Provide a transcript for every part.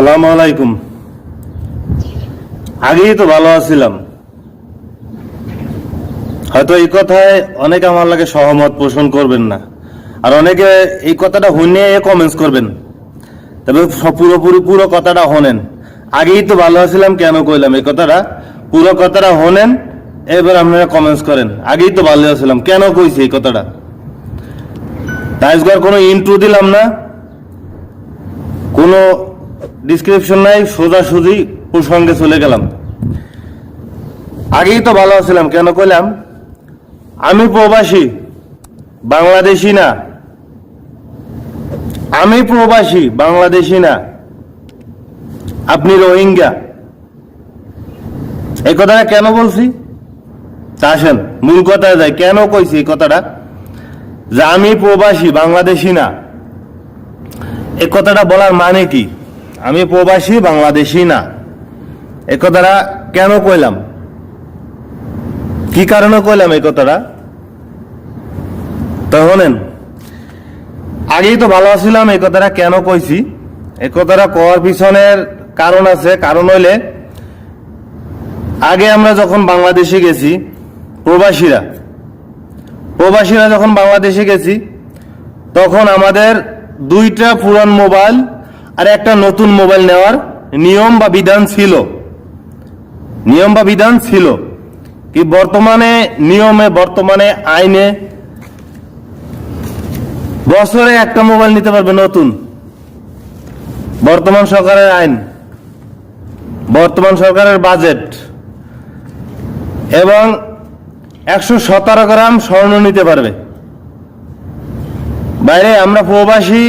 আসসালামু আলাইকুম। আগেই তো ভালো আছিলাম। হয়তো এই কথায় অনেকে আমার লাগে সহমত পোষণ করবেন না। আর অনেকে এই কথাটা শুনে কমেন্টস করবেন। তবে পুরোপুরি পুরো কথাটা শোনেন। আগেই তো ভালো আছিলাম, কেন কইলাম এই কথাটা? পুরো কথাটা শোনেন, এবার আপনারা কমেন্টস করেন। আগেই তো ভালো আছিলাম, কেন কইছি এই কথাটা? তাইজগর কোনো ইন্ট্রো দিলাম না। কোনো ডিসক্রিপশন নাই, সোজাসুজি প্রসঙ্গে চলে গেলাম। আগেই তো ভালো আছিলাম, কেন কইলাম? আমি প্রবাসী, বাংলাদেশি না। আমি প্রবাসী, বাংলাদেশি না। আপনি রোহিঙ্গা। এই কথাটা কেন বলছি? তা আসেন, মূল কথায় যায় কেন কইছি এই কথাটা? যে আমি প্রবাসী, বাংলাদেশি না। এই কথাটা বলার মানে কি? আমি প্রবাসী, বাংলাদেশি না। এই কথাটা কেন কইলাম? কি কারণে কইলাম এই কথাটা? তো শোনেন, আগেই তো ভালো আছিলাম, এই কথাটা কেন কইছি? এই কথাটা কওয়ার পিছনের কারণ আছে, কারণ হইলে আগে আমরা যখন বাংলাদেশে গেছি, প্রবাসীরা প্রবাসীরা যখন বাংলাদেশে গেছি, তখন আমাদের দুইটা পুরান মোবাইল আর একটা নতুন মোবাইল নেওয়ার নিয়ম বা বিধান ছিল। নিয়ম বা বিধান ছিল। কি বর্তমানে নিয়মে, বর্তমানে আইনে বছরে একটা মোবাইল নিতে পারবে নতুন। বর্তমান সরকারের আইন, বর্তমান সরকারের বাজেট, এবং একশো সতেরো গ্রাম স্বর্ণ নিতে পারবে। বাইরে আমরা প্রবাসী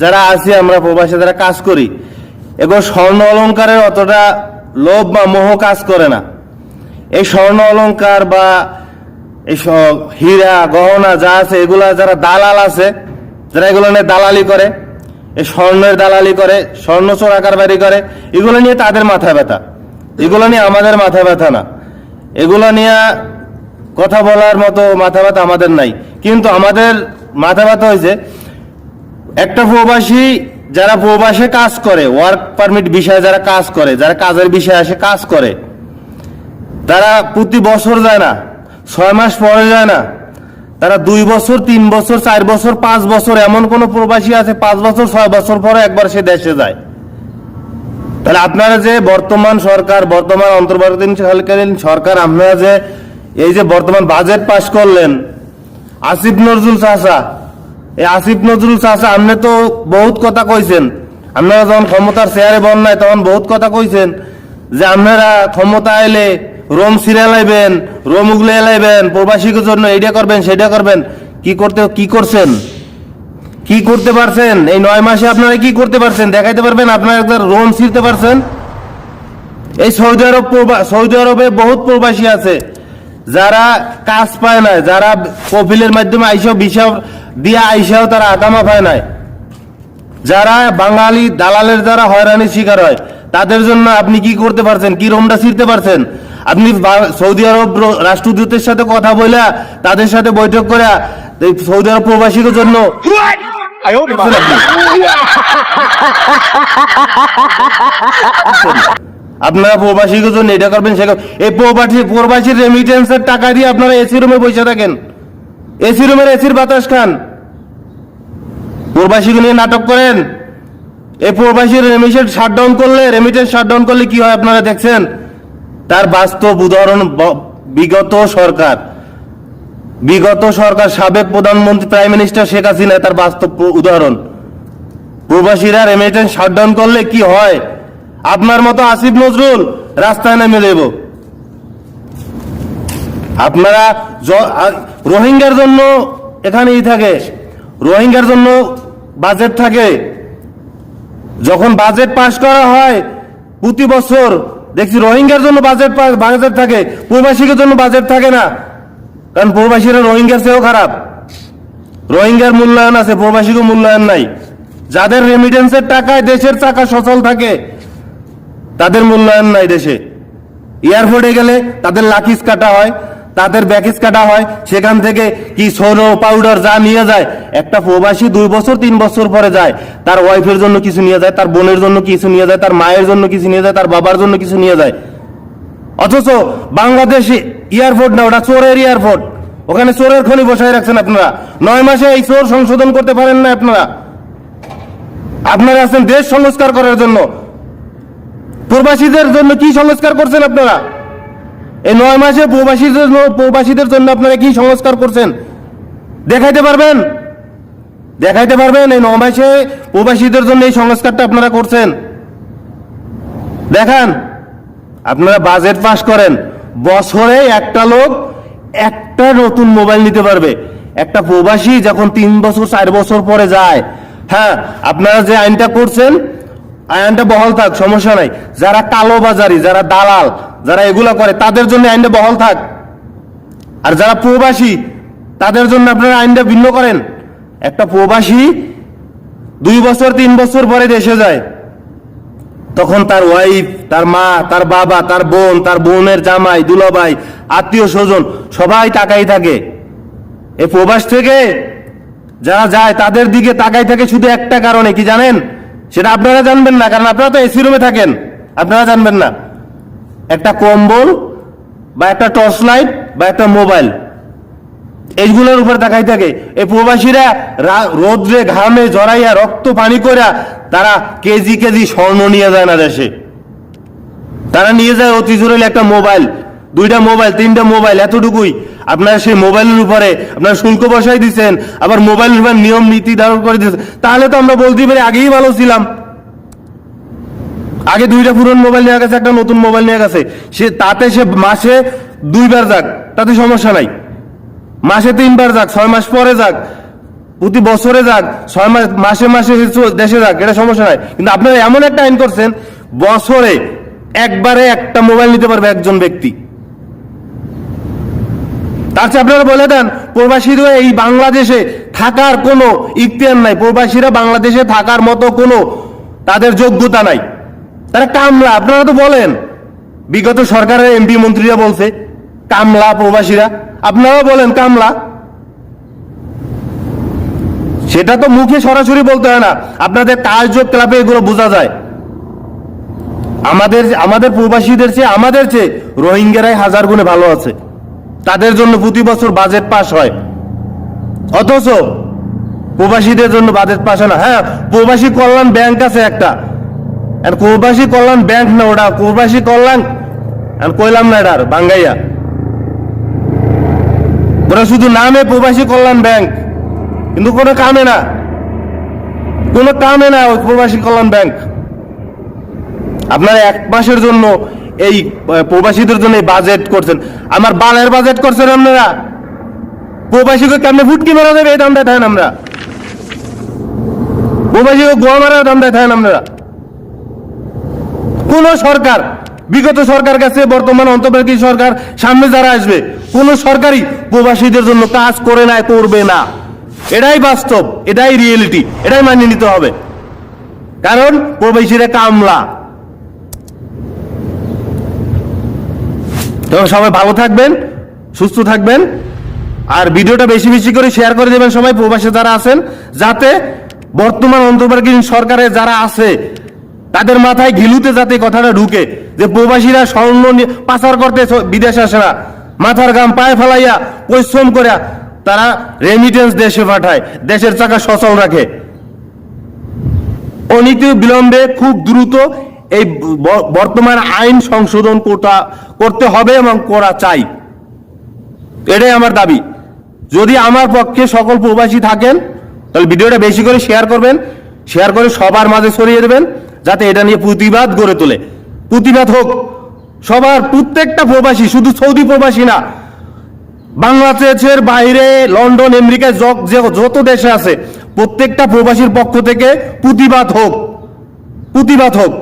যারা আছি, আমরা প্রবাসে যারা কাজ করি এবং স্বর্ণ অলংকারের অতটা লোভ বা মোহ কাজ করে না। এই স্বর্ণ অলংকার বা এইসব হীরা, গহনা যা আছে, এগুলা যারা দালাল আছে, যারা এগুলো নিয়ে দালালি করে, এই স্বর্ণের দালালি করে, স্বর্ণ চোরা কারবারি করে, এগুলো নিয়ে তাদের মাথা ব্যথা। এগুলো নিয়ে আমাদের মাথা ব্যথা না। এগুলো নিয়ে কথা বলার মতো মাথা ব্যথা আমাদের নাই। কিন্তু আমাদের মাথা ব্যথা হয়েছে একটা প্রবাসী যারা প্রবাসে কাজ করে ওয়ার্ক পারমিট বিষয়ে যারা কাজ করে, যারা কাজের বিষয়ে আসে কাজ করে, তারা প্রতি বছর যায় না, ছয় মাস পরে যায় না, তারা দুই বছর, তিন বছর, চার বছর, পাঁচ বছর, এমন কোন প্রবাসী আছে, পাঁচ বছর, ছয় বছর পরে একবার সে দেশে যায়। তাহলে আপনারা যে বর্তমান সরকার, বর্তমান অন্তর্বর্তীকালীন সরকার আপনারা যে এই যে বর্তমান বাজেট পাশ করলেন, আসিফ নজরুল চাষা এই আসিফ নজরুল চাষা আপনি তো বহুত কথা কইছেন। আপনারা যখন ক্ষমতার চেয়ারে বন নাই, তখন বহুত কথা কইছেন যে আপনারা ক্ষমতা এলে রোম সিরিয়াল লাইবেন, রোম উগলে লাইবেন, প্রবাসীদের জন্য এইটা করবেন সেটা করবেন। কি করতে, কি করছেন? কি করতে পারছেন? এই নয় মাসে আপনারা কি করতে পারছেন? দেখাইতে পারবেন, আপনারা একটা রোম ছিঁড়তে পারছেন? এই সৌদি আরব সৌদি আরবে বহুত প্রবাসী আছে। যারা কাজ পায় না, যারা কপিলের মাধ্যমে আইসাও বিষা দিয়ে আইসাও তারা আকামা পায় নাই। যারা বাঙালি দালালের দ্বারা হয়রানির শিকার হয় তাদের জন্য আপনি কি করতে পারছেন? কি রোমটা ছিঁড়তে পারছেন? আপনি সৌদি আরব রাষ্ট্রদূতের সাথে কথা বলে তাদের সাথে বৈঠক করে সৌদি আরব প্রবাসীদের জন্য আপনারা প্রবাসীদের জন্য এটা করবেন সে এই প্রবাসী প্রবাসীর রেমিটেন্সের টাকা দিয়ে আপনারা এসি রুমে বসে থাকেন। এসি রুমের এসির বাতাস খান। প্রবাসীকে নিয়ে নাটক করেন। এই প্রবাসীর রেমিটেন্স শাটডাউন করলে রেমিটেন্স শাটডাউন করলে কি হয় আপনারা দেখছেন? তার বাস্তব উদাহরণ বিগত সরকার। বিগত সরকার সাবেক প্রধানমন্ত্রী প্রাইম মিনিস্টার শেখ হাসিনা তার বাস্তব উদাহরণ। প্রবাসীরা রেমিটেন্স শাটডাউন করলে কি হয়? আপনার মতো আসিফ নজরুল রাস্তায় নেমে দেব আপনারা রোহিঙ্গার জন্য এখানেই থাকে। রোহিঙ্গার জন্য বাজেট থাকে। যখন বাজেট পাশ করা হয়, প্রতি বছর, দেখছি রোহিঙ্গার জন্য বাজেট বাজেট থাকে। প্রবাসীদের জন্য বাজেট থাকে না। কারণ প্রবাসীরা রোহিঙ্গার চেয়েও খারাপ। রোহিঙ্গার মূল্যায়ন আছে প্রবাসীকে মূল্যায়ন নাই। যাদের রেমিটেন্সের টাকায় দেশের চাকা সচল থাকে, তাদের মূল্যায়ন নাই দেশে। এয়ারপোর্টে গেলে তাদের লাকিস কাটা হয়। তাদের ব্যাকেজ কাটা হয়, সেখান থেকে কি সোনো পাউডার যা নিয়ে যায়, একটা প্রবাসী দুই বছর, তিন বছর পরে যায়, তার ওয়াইফের জন্য কিছু নিয়ে যায়, তার বোনের জন্য কিছু নিয়ে যায়, তার মায়ের জন্য কিছু নিয়ে যায়, তার বাবার জন্য কিছু নিয়ে যায়। অথচ বাংলাদেশে এয়ারপোর্ট না, ওটা চোরের এয়ারপোর্ট। ওখানে চোরের খনি বসায় রাখছেন আপনারা। নয় মাসে এই চোর সংশোধন করতে পারেন না আপনারা। আপনারা আছেন দেশ সংস্কার করার জন্য। প্রবাসীদের জন্য কি সংস্কার করছেন আপনারা? এই নয় মাসে প্রবাসীদের প্রবাসীদের জন্য আপনারা কি সংস্কার করছেন? দেখাইতে পারবেন? দেখাইতে পারবেন? এই নয় মাসে প্রবাসীদের জন্য এই সংস্কারটা আপনারা করছেন? দেখান। আপনারা বাজেট পাস করেন। বছরে একটা লোক একটা নতুন মোবাইল নিতে পারবে। একটা প্রবাসী যখন তিন বছর, চার বছর পরে যায় হ্যাঁ আপনারা যে আইনটা করছেন আইনটা বহাল থাক, সমস্যা নাই। যারা কালো বাজারি যারা দালাল, যারা এগুলা করে, তাদের জন্য আইনটা বহাল থাক। আর যারা প্রবাসী, তাদের জন্য আপনারা আইনটা ভিন্ন করেন। একটা প্রবাসী দুই বছর, তিন বছর পরে দেশে যায়। তখন তার ওয়াইফ তার মা, তার বাবা, তার বোন, তার বোনের জামাই, দুলাভাই, আত্মীয় স্বজন, সবাই তাকাই থাকে। এ প্রবাস থেকে যারা যায়, তাদের দিকে তাকাই থাকে শুধু একটা কারণে, কি জানেন? সেটা আপনারা জানবেন না, কারণ আপনারা তো এসি রুমে থাকেন। আপনারা জানবেন না। একটা কম্বল বা একটা টর্চ লাইট বা একটা মোবাইল এইগুলোর উপর তাকাই থাকে। এই প্রবাসীরা রোদ্রে ঘামে জড়াইয়া রক্ত পানি কইরা তারা কেজি কেজি স্বর্ণ নিয়ে যায় না দেশে। তারা নিয়ে যায় অতি জরুরি একটা মোবাইল দুইটা মোবাইল তিনটা মোবাইল এতটুকুই। আপনারা সেই মোবাইলের উপরে আপনারা শুল্ক বসাই দিচ্ছেন আবার মোবাইলের উপর নিয়ম, নীতি ধারণ করে দিচ্ছেন তাহলে তো আমরা বলতেই পারি আগেই ভালো ছিলাম। আগে দুইটা পুরনো মোবাইল নেওয়া গেছে, একটা নতুন মোবাইল নিয়ে গেছে। সে তাতে সে মাসে দুইবার যাক, তাতে সমস্যা নাই। মাসে তিনবার যাক, ছয় মাস পরে যাক, প্রতি বছরে যাক, ছয় মাস, মাসে মাসে দেশে যাক, এটা সমস্যা নাই। কিন্তু আপনারা এমন একটা আইন করছেন, বছরে একবারে একটা মোবাইল নিতে পারবে একজন ব্যক্তি। চেয়ে আপনারা বলে দেন, প্রবাসীরা এই বাংলাদেশে থাকার কোনো ইখতিয়ার নাই। প্রবাসীরা বাংলাদেশে থাকার মতো কোনো তাদের যোগ্যতা নাই। তারা কামলা, আপনারা তো বলেন। বিগত সরকারের এমপি মন্ত্রীরা বলছে, কামলা প্রবাসীরা। আপনারাও বলেন, কামলা। সেটা তো মুখে সরাসরি বলতে হয় না। আপনাদের কার্যকলাপে এগুলো বোঝা যায়। আমাদের আমাদের প্রবাসীদের চেয়ে আমাদের চেয়ে রোহিঙ্গারাই হাজার গুণে ভালো আছে। তাদের জন্য প্রতি বছর বাজেট পাস হয়। অথচ প্রবাসীদের জন্য বাজেট পাস হয় না। হ্যাঁ প্রবাসী কল্যাণ ব্যাংক আছে একটা। আর প্রবাসী কল্যাণ ব্যাংক না ওটা, প্রবাসী কল্যাণ আর কইলাম না এটার বাঙ্গাইয়া। ওরা শুধু নামে প্রবাসী কল্যাণ ব্যাংক কিন্তু কোনো কামে না। কোনো কামে না ওই প্রবাসী কল্যাণ ব্যাংক আপনারা এক মাসের জন্য এই প্রবাসীদের জন্য বাজেট করছেন। আমার বালের বাজেট করছেন আপনারা? প্রবাসীকে কেমনে ফুটকি মারা যাবে এই দাম দেখান আমরা। প্রবাসীকে গোয়া মারার দাম দেখান আপনারা। কোন সরকার, বিগত সরকার কাছে, বর্তমান অন্তর্বর্তী সরকার সামনে যারা আসবে, কোন সরকারই প্রবাসীদের জন্য কাজ করে না, করবে না। এটাই বাস্তব, এটাই রিয়েলিটি এটাই মানিয়ে নিতে হবে। কারণ প্রবাসীরা কামলা। সবাই ভালো থাকবেন, সুস্থ থাকবেন, আর ভিডিওটা বেশি বেশি করে শেয়ার করে দেবেন সবাই, প্রবাসে যারা আছেন, যাতে বর্তমান অন্তর্বর্তীকালীন সরকারে যারা আছে, তাদের মাথায় ঘিলুতে যাতে কথাটা ঢুকে, যে প্রবাসীরা স্বর্ণ পাচার করতে বিদেশে আসে না। মাথার গাম পায়ে ফেলাইয়া পরিশ্রম করে তারা রেমিটেন্স দেশে পাঠায়, দেশের চাকা সচল রাখে। অনীতি বিলম্বে খুব দ্রুত এই বর্তমান আইন সংশোধন কোটা- করতে হবে এবং করা চাই। এটাই আমার দাবি। যদি আমার পক্ষে সকল প্রবাসী থাকেন, তাহলে ভিডিওটা বেশি করে শেয়ার করবেন, শেয়ার করে সবার মাঝে ছড়িয়ে দেবেন, যাতে এটা নিয়ে প্রতিবাদ গড়ে তোলে। প্রতিবাদ হোক, সবার প্রত্যেকটা প্রবাসী, শুধু সৌদি প্রবাসী না, বাংলাদেশের বাইরে, লন্ডন আমেরিকায় যত দেশে আছে, প্রত্যেকটা প্রবাসীর পক্ষ থেকে প্রতিবাদ হোক প্রতিবাদ হোক।